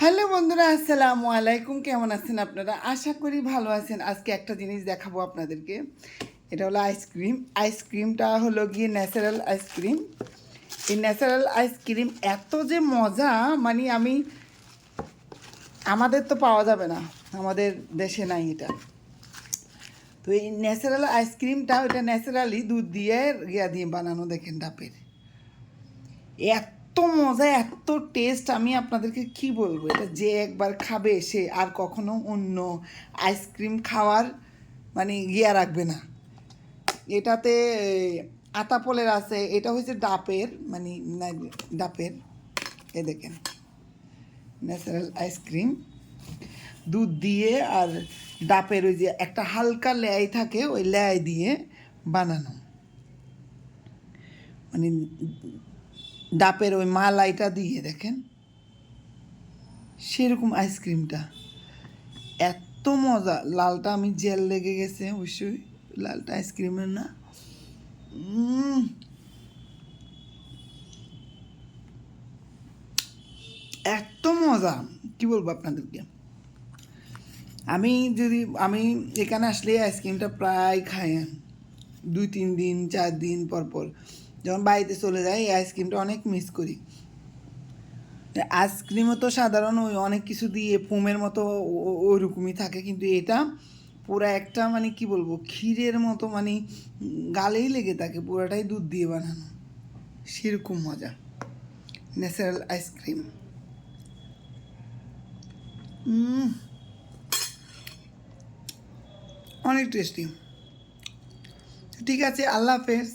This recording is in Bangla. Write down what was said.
হ্যালো বন্ধুরা, আসসালামু আলাইকুম। কেমন আছেন আপনারা? আশা করি ভালো আছেন। আজকে একটা জিনিস দেখাবো আপনাদেরকে। এটা হলো আইসক্রিম। আইসক্রিমটা হলো গিয়ে ন্যাচারাল আইসক্রিম। এই ন্যাচারাল আইসক্রিম এত যে মজা মানে আমি, আমাদের তো পাওয়া যাবে না। আমাদের দেশে নাই এটা। তো এই ন্যাচারাল আইসক্রিমটা ওইটা ন্যাচারালি দুধ দিয়ে, ইয়া দিয়ে বানানো, দেখেন ডাবের। এত মজা, এত টেস্ট আমি আপনাদেরকে কি বলব? এটা যে একবার খাবে সে আর কখনো অন্য আইসক্রিম খাওয়ার মানে ইয়া রাখবে না। এটাতে আতাপলের আছে, এটা হচ্ছে ডাবের মানে ডাবের এ দেখেন ন্যাচারাল আইসক্রিম দুধ দিয়ে আর ডাবের ওই যে একটা হালকা লেয়াই থাকে, ওই লেয়াই দিয়ে বানানো। মানে ডাবের ওই মালাইটা দিয়ে দেখেন, সেরকম আইসক্রিমটা এত মজা। লালটা আমি জেল লেগে গেছে, অবশ্যই। লালটা আইসক্রিমের না। এত মজা। কি বলব আপনাদেরকে? আমি যদি, আমি এখানে আসলে আইসক্রিমটা প্রায় খাই, দুই, তিন দিন, চার দিন পর পর। যখন বাড়িতে চলে যাই, এই আইসক্রিমটা অনেক মিস করি। আইসক্রিমও তো সাধারণ ওই অনেক কিছু দিয়ে পুমের মতো ওইরকমই থাকে, কিন্তু এটা পুরা একটা মানে কি বলব, ক্ষীরের মতো মানে গালেই লেগে থাকে, পুরাটাই দুধ দিয়ে বানানো। সেরকম মজা। ন্যাচারাল আইসক্রিম অনেক টেস্টি ঠিক আছে, আল্লাহ হাফেজ।